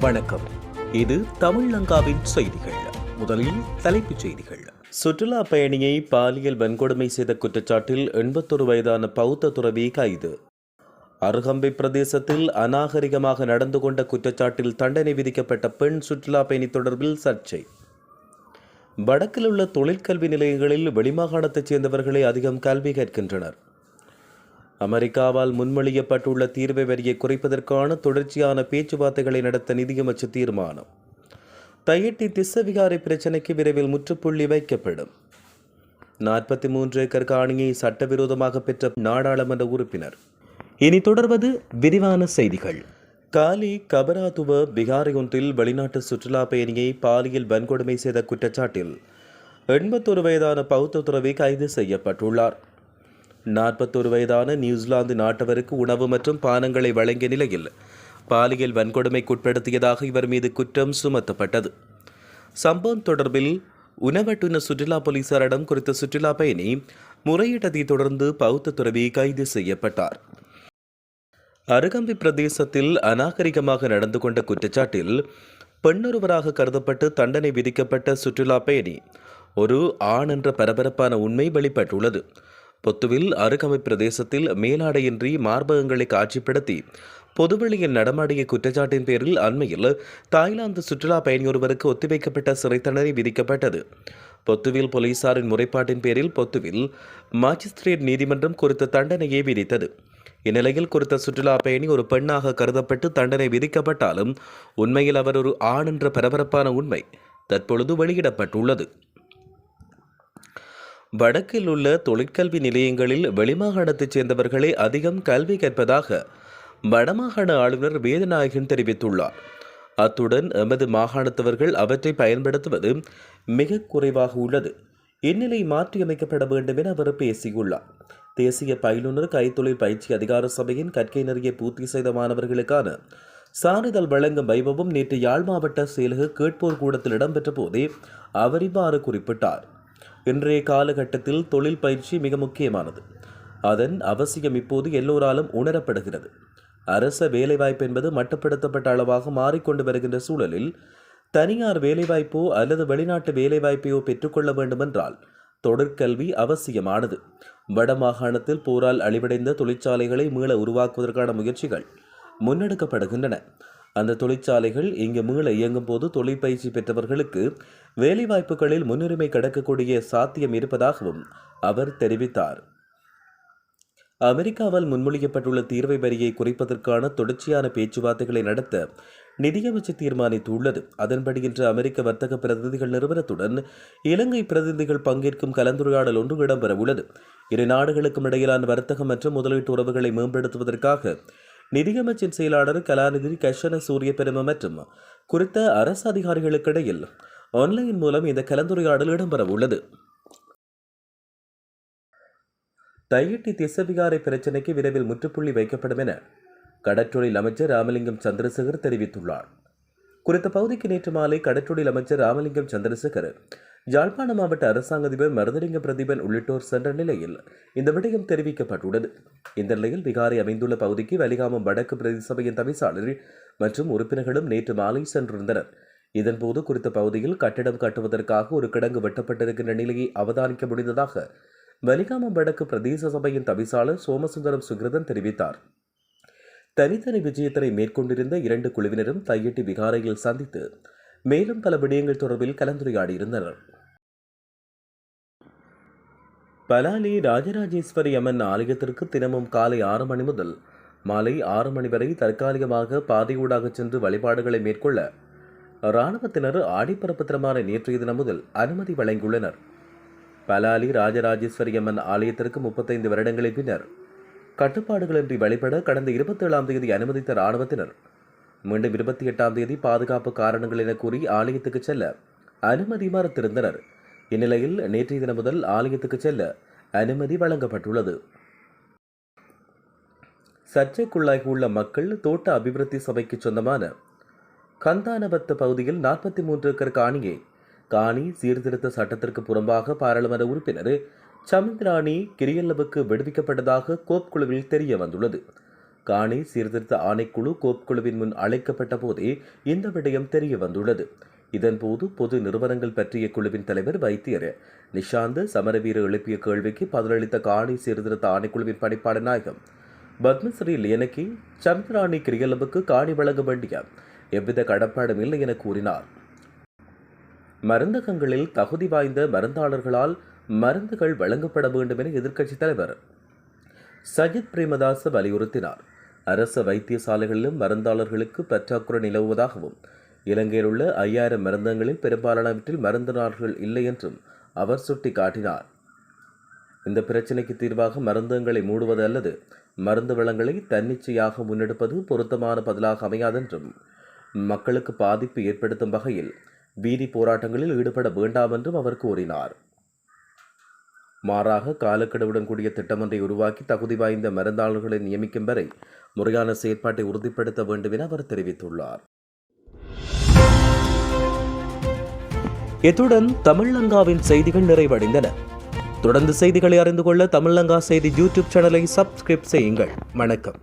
வணக்கம். இது தமிழ்லங்காவின் செய்திகள். முதலில் தலைப்புச் செய்திகள். சுற்றுலா பயணியை பாலியல் வன்கொடுமை செய்த குற்றச்சாட்டில் எண்பத்தொரு வயதான பௌத்த துறவி கைது. அருகம்பை பிரதேசத்தில் அநாகரிகமாக நடந்து கொண்ட குற்றச்சாட்டில் தண்டனை விதிக்கப்பட்ட பெண் சுற்றுலா பயணி தொடர்பில் சர்ச்சை. வடக்கில் உள்ள தொழிற்கல்வி நிலையங்களில் வெளிமாகாணத்தைச் சேர்ந்தவர்களே அதிகம் கல்வி கற்கின்றனர். அமெரிக்காவால் முன்மொழியப்பட்டுள்ள தீர்வை வரியை குறைப்பதற்கான தொடர்ச்சியான பேச்சுவார்த்தைகளை நடத்த நிதியமைச்சு தீர்மானம். தையிட்டி திஸ்ஸவிகாரை பிரச்சினைக்கு விரைவில் முற்றுப்புள்ளி வைக்கப்படும். நாற்பத்தி மூன்று ஏக்கர் காணியை சட்டவிரோதமாக பெற்ற நாடாளுமன்ற உறுப்பினர். இனி தொடர்வது விரிவான செய்திகள். காலி கபராதுவ பிகாரி ஒன்றில் வெளிநாட்டு சுற்றுலா பயணியை பாலியல் வன்கொடுமை செய்த குற்றச்சாட்டில் எண்பத்தொரு வயதான பௌத்த துறவி கைது செய்யப்பட்டுள்ளார். நாற்பத்தொரு வயதான நியூசிலாந்து நாட்டவருக்கு உணவு மற்றும் பானங்களை வழங்கிய நிலையில் பாலியல் வன்கொடுமைக்குட்படுத்தியதாக இவர் மீது குற்றம் சுமத்தப்பட்டது. சம்பவம் தொடர்பில் உணவட்டுன சுற்றுலா போலீசாரிடம் குறித்த சுற்றுலா பயணி முறையிட்டதை தொடர்ந்து பௌத்த துறவி கைது செய்யப்பட்டார். அருகம்பி பிரதேசத்தில் அநாகரிகமாக நடந்து கொண்ட குற்றச்சாட்டில் பெண்ணொருவராக கருதப்பட்டு தண்டனை விதிக்கப்பட்ட சுற்றுலா பயணி ஒரு ஆண் என்ற பரபரப்பான உண்மை வெளிப்பட்டுள்ளது. பொத்துவில் அருகமை பிரதேசத்தில் மேலாடையின்றி மார்பகங்களை காட்சிப்படுத்தி பொதுவெளியில் நடமாடிய குற்றச்சாட்டின் பேரில் அண்மையில் தாய்லாந்து சுற்றுலா பயணியொருவருக்கு ஒத்திவைக்கப்பட்ட சிறை தண்டனை விதிக்கப்பட்டது. பொத்துவில் போலீசாரின் முறைப்பாட்டின் பேரில் பொத்துவில் மாஜிஸ்திரேட் நீதிமன்றம் குறித்த தண்டனையை விதித்தது. இந்நிலையில் குறித்த சுற்றுலா பயணி ஒரு பெண்ணாக கருதப்பட்டு தண்டனை விதிக்கப்பட்டாலும் உண்மையில் அவர் ஒரு ஆண் என்ற பரபரப்பான உண்மை தற்பொழுது வெளியிடப்பட்டுள்ளது. வடக்கில் உள்ள தொழிற்கல்வி நிலையங்களில் வெளிமாகாணத்தைச் சேர்ந்தவர்களே அதிகம் கல்வி கற்பதாக வடமாகாண ஆளுநர் வேதநாயகன் தெரிவித்துள்ளார். அத்துடன் எமது மாகாணத்தவர்கள் அவற்றை பயன்படுத்துவது மிக குறைவாக உள்ளது. இந்நிலை மாற்றியமைக்கப்பட வேண்டும் என அவர் பேசியுள்ளார். தேசிய பயிலுனர் கைத்தொழில் பயிற்சி அதிகார சபையின் கற்கை நிறைய பூர்த்தி செய்த மாணவர்களுக்கான சான்றிதழ் வழங்கும் வைபவம் நேற்று யாழ் மாவட்ட செயலக கேட்போர் கூடத்தில் இடம்பெற்ற போதே அவர் இவ்வாறு குறிப்பிட்டார். இன்றைய காலகட்டத்தில் தொழில் பயிற்சி மிக முக்கியமானது. அதன் அவசியம் இப்போது எல்லோராலும் உணரப்படுகிறது. அரச வேலைவாய்ப்பு என்பது மட்டுப்படுத்தப்பட்ட அளவாக மாறிக்கொண்டு வருகின்ற சூழலில் தனியார் வேலைவாய்ப்போ அல்லது வெளிநாட்டு வேலைவாய்ப்பையோ பெற்றுக்கொள்ள வேண்டுமென்றால் தொடர்கல்வி அவசியமானது. வடமாகாணத்தில் போரால் அழிவடைந்த தொழிற்சாலைகளை மீள உருவாக்குவதற்கான முயற்சிகள் முன்னெடுக்கப்படுகின்றன. அந்த தொழிற்சாலைகள் இங்கு மீள இயங்கும் போது தொழிற்பயிற்சி பெற்றவர்களுக்கு வேலைவாய்ப்புகளில் முன்னுரிமை கிடைக்கக்கூடிய சாத்தியம் இருப்பதாகவும் அவர் தெரிவித்தார். அமெரிக்காவால் முன்மொழியப்பட்டுள்ள தீர்வை வரியை குறைப்பதற்கான தொடர்ச்சியான பேச்சுவார்த்தைகளை நடத்த நிதியமைச்சு தீர்மானித்துள்ளது. அதன்படி இன்று அமெரிக்க வர்த்தக பிரதிநிதிகள் நிறுவனத்துடன் இலங்கை பிரதிநிதிகள் பங்கேற்கும் கலந்துரையாடல் ஒன்று இடம்பெறவுள்ளது. இரு நாடுகளுக்கும் இடையிலான வர்த்தகம் மற்றும் முதலீட்டு உறவுகளை மேம்படுத்துவதற்காக நிதியமைச்சின் செயலாளர் கலாநிதி கஷன சூரிய பெரும மற்றும் குறித்த அரசு அதிகாரிகளுக்கிடையில் ஆன்லைன் மூலம் இந்த கலந்துரையாடல் இடம்பெற உள்ளது தையிட்டி திசவிகாரை பிரச்சினைக்கு விரைவில் முற்றுப்புள்ளி வைக்கப்படும் என கடற்றொழில் அமைச்சர் ராமலிங்கம் சந்திரசேகர் தெரிவித்துள்ளார். குறித்த பகுதிக்கு நேற்று மாலை கடற்றொழில் அமைச்சர் ராமலிங்கம் சந்திரசேகர் யாழ்ப்பாண மாவட்ட அரசாங்க அதிபர் மருதலிங்க பிரதீபன் உள்ளிட்டோர் சென்ற நிலையில் இந்த விடயம் தெரிவிக்கப்பட்டுள்ளது. இந்த நிலையில் விகாரை அமைந்துள்ள பகுதிக்கு வலிகாமம் வடக்கு பிரதி சபையின் தவிசாளர் மற்றும் உறுப்பினர்களும் நேற்று மாலை சென்றிருந்தனர். இதன்போது குறித்த பகுதியில் கட்டிடம் கட்டுவதற்காக ஒரு கிடங்கு வெட்டப்பட்டிருக்கின்ற நிலையை அவதானிக்க முடிந்ததாக வலிகாமம் வடக்கு பிரதேச சபையின் தவிசாளர் சோமசுந்தரம் சுகிருதன் தெரிவித்தார். தனித்தனி விஜயத்தினை மேற்கொண்டிருந்த இரண்டு குழுவினரும் தையட்டி விகாரையில் சந்தித்து மேலும் பல விடயங்கள் தொடர்பில் கலந்துரையாடியிருந்தனர். பலாலி ராஜராஜேஸ்வரி அம்மன் ஆலயத்திற்கு தினமும் காலை ஆறு மணி முதல் மாலை ஆறு மணி வரை தற்காலிகமாக பாதையூடாக சென்று வழிபாடுகளை மேற்கொள்ள இராணுவத்தினர் ஆடிப்பரப்பு தினமான நேற்றைய தினம் முதல் அனுமதி வழங்கியுள்ளனர். பலாலி ராஜராஜேஸ்வரி அம்மன் ஆலயத்திற்கு முப்பத்தைந்து வருடங்களின் பின்னர் கட்டுப்பாடுகளின்றி வழிபட கடந்த இருபத்தேழாம் தேதி அனுமதித்த இராணுவத்தினர் மீண்டும் இருபத்தி எட்டாம் தேதி பாதுகாப்பு காரணங்கள் என கூறி ஆலயத்துக்கு செல்ல அனுமதி மறுத்திருந்தனர். இந்நிலையில் நேற்றைய தினம் முதல் ஆலயத்துக்கு செல்ல அனுமதி வழங்கப்பட்டுள்ளது. சர்ச்சைக்குள்ளாகியுள்ள மக்கள் தோட்ட அபிவிருத்தி சபைக்கு சொந்தமான கந்தானபத்த பகுதியில் நாற்பத்தி மூன்று ஏக்கர் காணியை காணி சீர்திருத்த சட்டத்திற்கு புறம்பாக பாராளுமன்ற உறுப்பினர் சமிந்திராணி கிரியல்லவுக்கு விடுவிக்கப்பட்டதாக கோப் குழுவில் தெரிய வந்துள்ளது காணி சீர்திருத்த ஆணைக்குழு கோப்குழுவின் முன் அழைக்கப்பட்ட போதே இந்த விடயம் தெரிய வந்துள்ளது. இதன்போது பொது நிறுவனங்கள் பற்றிய குழுவின் தலைவர் வைத்தியர் நிஷாந்த் சமரவீர எழுப்பிய கேள்விக்கு பதிலளித்த காணி சீர்திருத்த ஆணைக்குழுவின் பணிப்பாளர் நாயகம் பத்மஸ்ரீ லியனக்கி சந்திராணி கிரியலம்புக்கு காணி வழங்க வேண்டிய எவ்வித கடப்பாடும் இல்லை என கூறினார். மருந்தகங்களில் தகுதி வாய்ந்த மருந்தாளர்களால் மருந்துகள் வழங்கப்பட வேண்டும் என எதிர்க்கட்சித் தலைவர் சஜித் பிரேமதாச வலியுறுத்தினார். அரச வைத்தியசாலைகளிலும் மருந்தாளர்களுக்கு பற்றாக்குறை நிலவுவதாகவும் இலங்கையில் உள்ள ஐயாயிரம் மருந்தங்களில் பெரும்பாலானவற்றில் மருந்தினார்கள் இல்லை என்றும் அவர் சுட்டிக்காட்டினார். இந்த பிரச்சினைக்கு தீர்வாக மருந்தங்களை மூடுவது அல்லது மருந்து வளங்களை தன்னிச்சையாக முன்னெடுப்பது பொருத்தமான பதிலாக அமையாதென்றும் மக்களுக்கு பாதிப்பு ஏற்படுத்தும் வகையில் வீதி போராட்டங்களில் ஈடுபட வேண்டாம் என்றும் அவர் கூறினார். மாறாக காலக்கெடுவுடன் கூடிய திட்டமொன்றை உருவாக்கி தகுதி வாய்ந்த மருந்தாளர்களை நியமிக்கும் வரை முறையான செயற்பாட்டை உறுதிப்படுத்த வேண்டும் என அவர் தெரிவித்துள்ளார். இத்துடன் தமிழ்லங்காவின் செய்திகள் நிறைவடைந்தன. தொடர்ந்து செய்திகளை அறிந்து கொள்ள தமிழ்லங்கா செய்தி யூடியூப் சேனலை சப்ஸ்கிரைப் செய்யுங்கள். வணக்கம்.